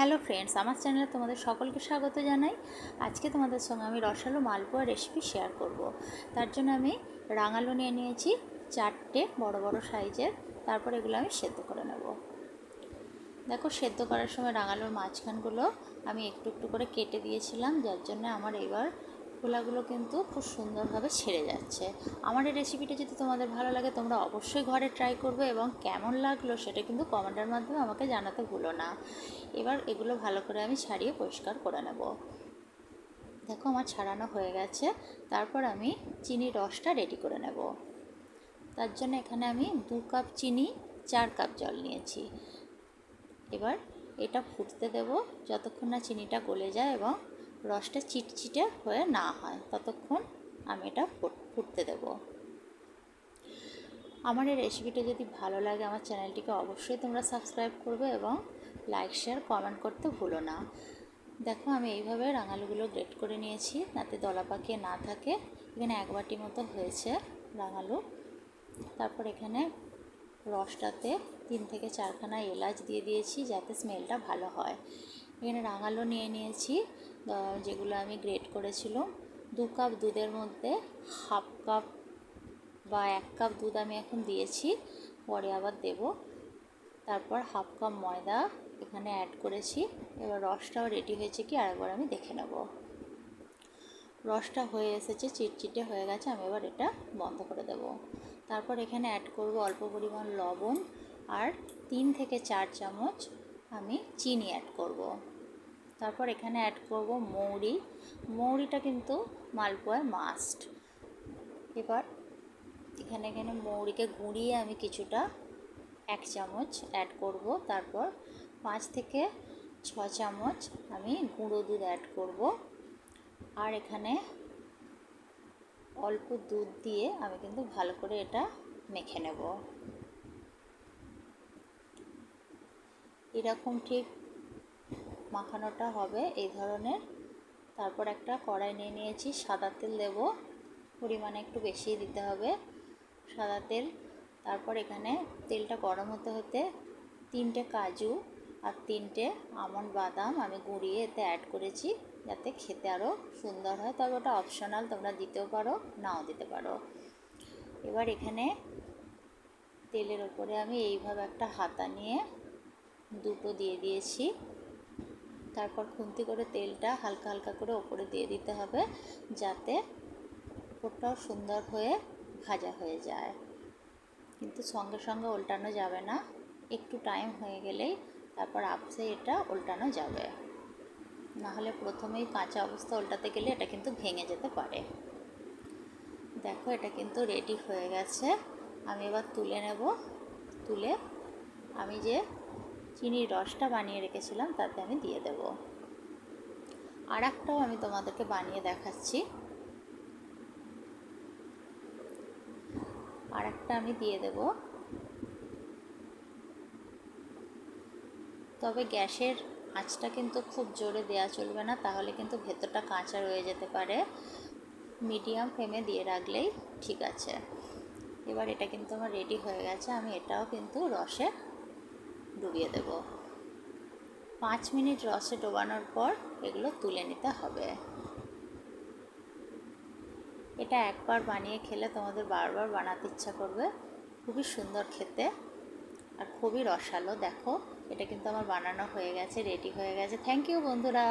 Hello friends, আমার চ্যানেলে তোমাদের সকলকে স্বাগত জানাই। আজকে তোমাদের সঙ্গে আমি রসালো মালপোয়া রেসিপি শেয়ার করব। তার জন্য আমি রাঙালো নিয়ে নিয়েছি চারটে বড় বড় সাইজের। তারপর এগুলো আমি সেদ্ধ করে নেব। দেখো, সেদ্ধ করার সময় রাঙালোর মাঝখানগুলো আমি একটু একটু করে কেটে দিয়েছিলাম, যার জন্য আমার এবার খোলাগুলো কিন্তু খুব সুন্দরভাবে ছেড়ে যাচ্ছে। আমার এই রেসিপিটা যদি তোমাদের ভালো লাগে, তোমরা অবশ্যই ঘরে ট্রাই করবে এবং কেমন লাগল সেটা কিন্তু কমেন্টের মাধ্যমে আমাকে জানাতে ভুলো না। এবার এগুলো ভালো করে আমি ছাড়িয়ে পরিষ্কার করে নেব। দেখো আমার ছাড়ানো হয়ে গেছে। তারপর আমি চিনির রসটা রেডি করে নেব। তার জন্য এখানে আমি দু কাপ চিনি, চার কাপ জল নিয়েছি। এবার এটা ফুটতে দেব যতক্ষণ না চিনিটা গলে যায় এবং রসটা চিটচিটে হয়ে না হয়, ততক্ষণ আমি এটা ফুটতে দেব। আমার এই রেসিপিটা যদি ভালো লাগে আমার চ্যানেলটিকে অবশ্যই তোমরা সাবস্ক্রাইব করবে এবং লাইক, শেয়ার, কমেন্ট করতে ভুলো না। দেখো, আমি এইভাবে রাঙালুগুলো গ্রেট করে নিয়েছি, যাতে দলা পাকিয়ে না থাকে। এখানে এক বাটি মতো হয়েছে রাঙালু। তারপর এখানে রসটাতে তিন থেকে চারখানা এলাচ দিয়ে দিয়েছি, যাতে স্মেলটা ভালো হয়। এখানে রাঙালু নিয়ে নিয়েছি। যেগুলো আমি গ্রেট করেছিলাম, দু কাপ দুধের মধ্যে হাফ কাপ বা এক কাপ দুধ আমি এখন দিয়েছি, পরে আবার দেব। তারপর হাফ কাপ ময়দা এখানে অ্যাড করেছি, এবার রসটাও রেডি হয়েছে কি আরেকবার আমি দেখে নেব। রসটা হয়ে এসেছে, চিটচিটে হয়ে গেছে, আমি এবার এটা বন্ধ করে দেব। তারপর এখানে অ্যাড করব অল্প পরিমাণ লবণ আর তিন থেকে চার চামচ আমি চিনি অ্যাড করব। তারপর এখানে অ্যাড করব মৌরি। মৌরিটা কিন্তু মালপোয়ায় মাস্ট এবার এখানে এখানে মৌরিকে গুঁড়িয়ে আমি কিছুটা, এক চামচ অ্যাড করব। তারপর পাঁচ থেকে ছ চামচ আমি গুঁড়ো দুধ অ্যাড করব। আর এখানে অল্প দুধ দিয়ে আমি কিন্তু ভালো করে এটা মেখে নেব। এরকম ঠিক মাখানোটা হবে এই ধরনের। তারপর একটা কড়াই নিয়ে নিয়েছি, সাদা তেল দেব। পরিমাণে একটু বেশি দিতে হবে সাদা তেল। তারপর এখানে তেলটা গরম হতে হতে তিনটে কাজু আর তিনটে আমন্ড বাদাম আমি গুঁড়িয়ে এতে অ্যাড করেছি যাতে খেতে আরও সুন্দর হয়। তবে ওটা অপশনাল তোমরা দিতেও পারো, নাও দিতে পারো। এবার এখানে তেলের ওপরে আমি এইভাবে একটা হাতা নিয়ে দুটো দিয়ে দিয়েছি। তারপর খুন্তি করে তেলটা হালকা হালকা করে ওপরে দিয়ে দিতে হবে যাতে ওপরটাও সুন্দর হয়ে ভাজা হয়ে যায়। কিন্তু সঙ্গে সঙ্গে উল্টানো যাবে না, একটু টাইম হয়ে গেলেই তারপর আপসে এটা, উল্টানো যাবে। নাহলে প্রথমেই কাঁচা অবস্থা উল্টাতে গেলে এটা কিন্তু ভেঙে যেতে পারে। দেখো এটা কিন্তু রেডি হয়ে গেছে। আমি এবার তুলে নেব। তুলে আমি যে চিনির রসটা বানিয়ে রেখেছিলাম, তাতে আমি দিয়ে দেব। আর একটাও আমি তোমাদেরকে বানিয়ে দেখাচ্ছি। আর একটা আমি দিয়ে দেব। তবে গ্যাসের আঁচটা কিন্তু খুব জোরে দেওয়া চলবে না, তাহলে কিন্তু ভেতরটা কাঁচা রয়ে যেতে পারে। মিডিয়াম ফ্লেমে দিয়ে রাখলেই ঠিক আছে। এবার এটা কিন্তু আমার রেডি হয়ে গেছে, আমি এটাও কিন্তু রসে ডুবিয়ে দেব। পাঁচ মিনিট রসে ডোবানোর পর এগুলো তুলে নিতে হবে। এটা একবার বানিয়ে খেলে তোমাদের বারবার বানাতে ইচ্ছা করবে। খুবই সুন্দর খেতে আর খুবই রসালো। দেখো, এটা কিন্তু আমার বানানো হয়ে গেছে রেডি হয়ে গেছে। থ্যাংক ইউ বন্ধুরা।